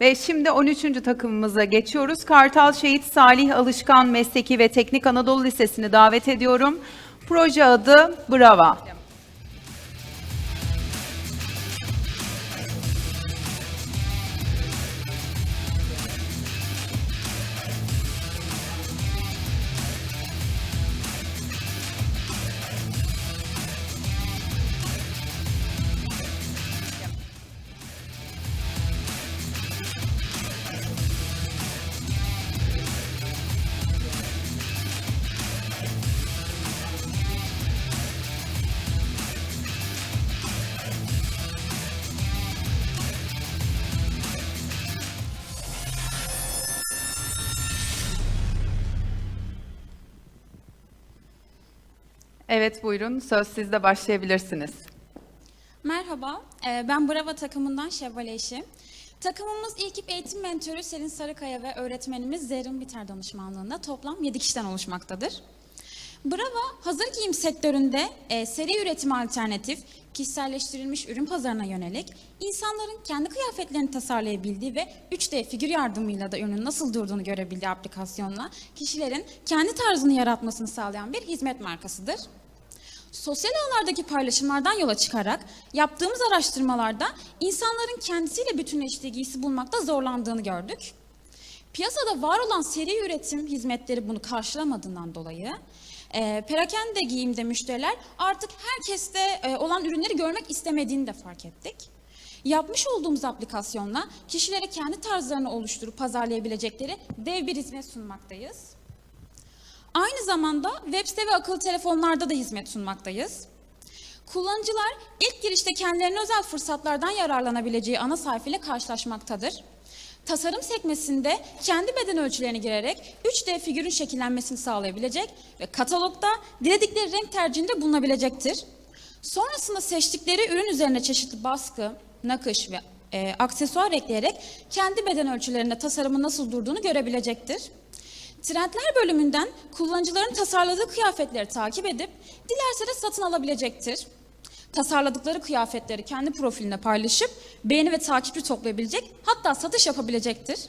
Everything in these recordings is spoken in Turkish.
Ve şimdi 13. takımımıza geçiyoruz. Kartal Şehit Salih Alışkan Mesleki ve Teknik Anadolu Lisesi'ni davet ediyorum. Proje adı Brava. Evet buyurun söz sizde başlayabilirsiniz. Merhaba, e, ben Brava takımından Şevval Eşi. Takımımız ilk eğitim mentoru Selin Sarıkaya ve öğretmenimiz Zerrin Biter danışmanlığında toplam 7 kişiden oluşmaktadır. Brava, hazır giyim sektöründe e, seri üretim alternatif, kişiselleştirilmiş ürün pazarına yönelik, insanların kendi kıyafetlerini tasarlayabildiği ve 3D figür yardımıyla da ürünün nasıl durduğunu görebildiği aplikasyonla kişilerin kendi tarzını yaratmasını sağlayan bir hizmet markasıdır. Sosyal ağlardaki paylaşımlardan yola çıkarak yaptığımız araştırmalarda insanların kendisiyle bütünleştiği giysi bulmakta zorlandığını gördük. Piyasada var olan seri üretim hizmetleri bunu karşılamadığından dolayı e, perakende giyimde müşteriler artık herkeste e, olan ürünleri görmek istemediğini de fark ettik. Yapmış olduğumuz aplikasyonla kişilere kendi tarzlarını oluşturup pazarlayabilecekleri dev bir hizmet sunmaktayız. Aynı zamanda web site ve akıllı telefonlarda da hizmet sunmaktayız. Kullanıcılar ilk girişte kendilerine özel fırsatlardan yararlanabileceği ana sayfa ile karşılaşmaktadır. Tasarım sekmesinde kendi beden ölçülerini girerek 3D figürün şekillenmesini sağlayabilecek ve katalogda diledikleri renk tercihinde bulunabilecektir. Sonrasında seçtikleri ürün üzerine çeşitli baskı, nakış ve e, aksesuar ekleyerek kendi beden ölçülerinde tasarımın nasıl durduğunu görebilecektir. Trendler bölümünden kullanıcıların tasarladığı kıyafetleri takip edip dilerse de satın alabilecektir. Tasarladıkları kıyafetleri kendi profiline paylaşıp beğeni ve takipçi toplayabilecek hatta satış yapabilecektir.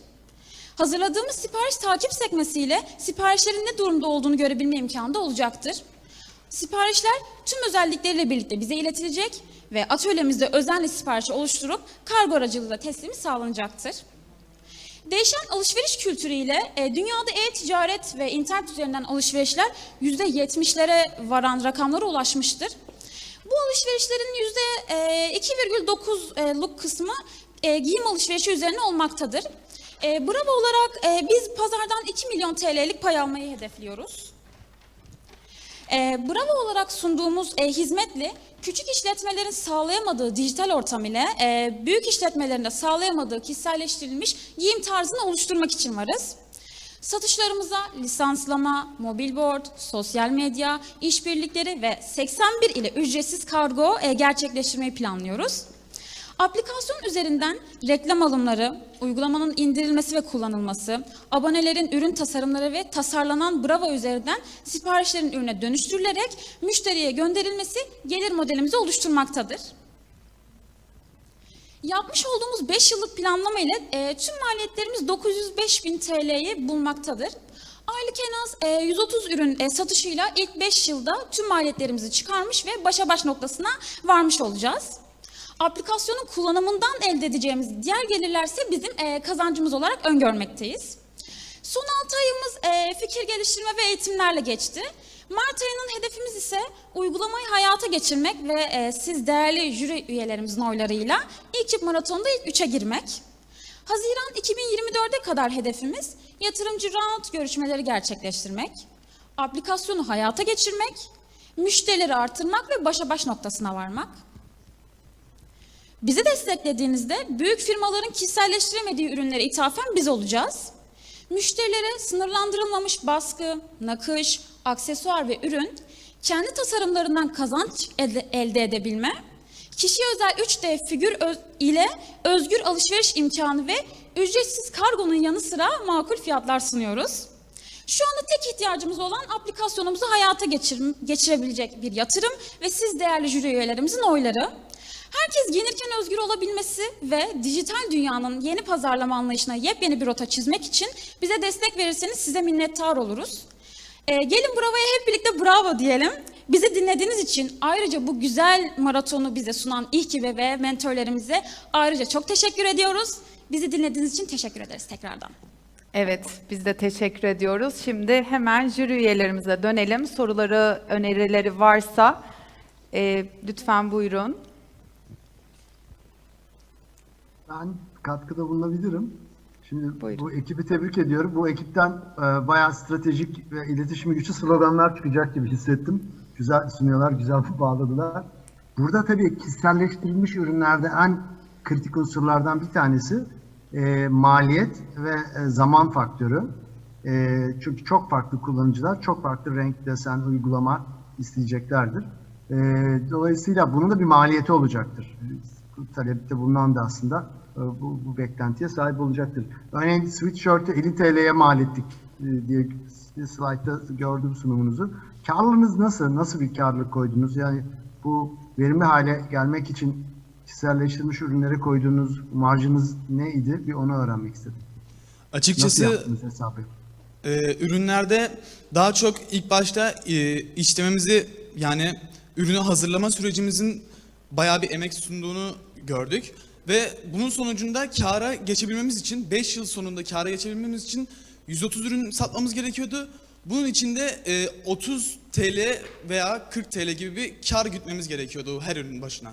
Hazırladığımız sipariş takip sekmesiyle siparişlerin ne durumda olduğunu görebilme imkanı da olacaktır. Siparişler tüm özellikleriyle birlikte bize iletilecek ve atölyemizde özenle siparişi oluşturup kargo aracılığıyla teslimi sağlanacaktır. Değişen alışveriş kültürüyle e, dünyada e-ticaret ve internet üzerinden alışverişler yüzde 70'lere varan rakamlara ulaşmıştır. Bu alışverişlerin yüzde e, %2,9'luk kısmı e, giyim alışverişi üzerine olmaktadır. E, Bravo olarak e, biz pazardan 2 milyon TL'lik pay almayı hedefliyoruz. E, Bravo olarak sunduğumuz e, hizmetle küçük işletmelerin sağlayamadığı dijital ortam ile e, büyük işletmelerin de sağlayamadığı kişiselleştirilmiş giyim tarzını oluşturmak için varız. Satışlarımıza lisanslama, mobil board, sosyal medya, işbirlikleri ve 81 ile ücretsiz kargo e, gerçekleştirmeyi planlıyoruz. Aplikasyon üzerinden reklam alımları, uygulamanın indirilmesi ve kullanılması, abonelerin ürün tasarımları ve tasarlanan Bravo üzerinden siparişlerin ürüne dönüştürülerek müşteriye gönderilmesi gelir modelimizi oluşturmaktadır. Yapmış olduğumuz 5 yıllık planlama ile e, tüm maliyetlerimiz 905 bin TL'yi bulmaktadır. Aylık en az e, 130 ürün e, satışıyla ilk 5 yılda tüm maliyetlerimizi çıkarmış ve başa baş noktasına varmış olacağız. Aplikasyonun kullanımından elde edeceğimiz diğer gelirlerse bizim e, kazancımız olarak öngörmekteyiz. Son 6 ayımız e, fikir geliştirme ve eğitimlerle geçti. Mart ayının hedefimiz ise uygulamayı hayata geçirmek ve e, siz değerli jüri üyelerimizin oylarıyla ilk çift maratonda ilk 3'e girmek. Haziran 2024'e kadar hedefimiz yatırımcı round görüşmeleri gerçekleştirmek, aplikasyonu hayata geçirmek, müşterileri artırmak ve başa baş noktasına varmak. Bizi desteklediğinizde büyük firmaların kişiselleştiremediği ürünlere ithafen biz olacağız. Müşterilere sınırlandırılmamış baskı, nakış, aksesuar ve ürün, kendi tasarımlarından kazanç elde, edebilme, kişiye özel 3D figür öz- ile özgür alışveriş imkanı ve ücretsiz kargonun yanı sıra makul fiyatlar sunuyoruz. Şu anda tek ihtiyacımız olan aplikasyonumuzu hayata geçir- geçirebilecek bir yatırım ve siz değerli jüri üyelerimizin oyları. Herkes giyinirken özgür olabilmesi ve dijital dünyanın yeni pazarlama anlayışına yepyeni bir rota çizmek için bize destek verirseniz size minnettar oluruz. Ee, gelin Brava'ya hep birlikte bravo diyelim. Bizi dinlediğiniz için ayrıca bu güzel maratonu bize sunan İHKİB'e ve mentörlerimize ayrıca çok teşekkür ediyoruz. Bizi dinlediğiniz için teşekkür ederiz tekrardan. Evet, biz de teşekkür ediyoruz. Şimdi hemen jüri üyelerimize dönelim. Soruları, önerileri varsa e, lütfen buyurun. Ben katkıda bulunabilirim. Şimdi Buyurun. bu ekibi tebrik ediyorum. Bu ekipten e, bayağı stratejik ve iletişimi güçlü sloganlar çıkacak gibi hissettim. Güzel sunuyorlar, güzel bağladılar. Burada tabii kişiselleştirilmiş ürünlerde en kritik unsurlardan bir tanesi e, maliyet ve e, zaman faktörü. E, çünkü çok farklı kullanıcılar, çok farklı renk, desen, uygulama isteyeceklerdir. E, dolayısıyla bunun da bir maliyeti olacaktır. Talepte bulunan da aslında bu, bu beklentiye sahip olacaktır. Örneğin sweatshirt'ı 50 TL'ye mal ettik e, diye slide'da gördüm sunumunuzu. Karlılığınız nasıl? Nasıl bir karlılık koydunuz? Yani bu verimli hale gelmek için kişiselleştirilmiş ürünlere koyduğunuz marjınız neydi? Bir onu öğrenmek istedim. Nasıl Açıkçası yaptınız hesabı? e, ürünlerde daha çok ilk başta e, işlememizi yani ürünü hazırlama sürecimizin bayağı bir emek sunduğunu gördük. Ve bunun sonucunda kâra geçebilmemiz için 5 yıl sonunda kâra geçebilmemiz için 130 ürün satmamız gerekiyordu. Bunun için de e, 30 TL veya 40 TL gibi bir kar gütmemiz gerekiyordu her ürün başına.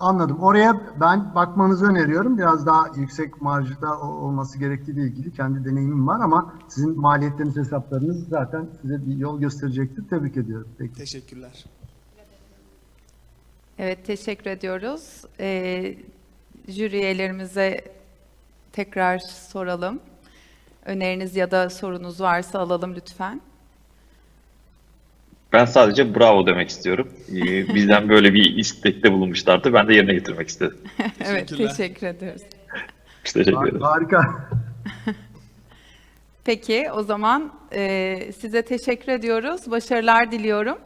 Anladım. Oraya ben bakmanızı öneriyorum. Biraz daha yüksek marjda olması gerektiği ile ilgili kendi deneyimim var ama sizin maliyetleriniz, hesaplarınız zaten size bir yol gösterecektir. Tebrik ediyorum. Peki. Teşekkürler. Evet, teşekkür ediyoruz. E, jüri üyelerimize tekrar soralım. Öneriniz ya da sorunuz varsa alalım lütfen. Ben sadece bravo demek istiyorum. Ee, Bizden böyle bir istekte bulunmuşlardı. Ben de yerine getirmek istedim. Evet, teşekkür ediyoruz. Teşekkür ederim. Harika. Peki, o zaman e, size teşekkür ediyoruz. Başarılar diliyorum.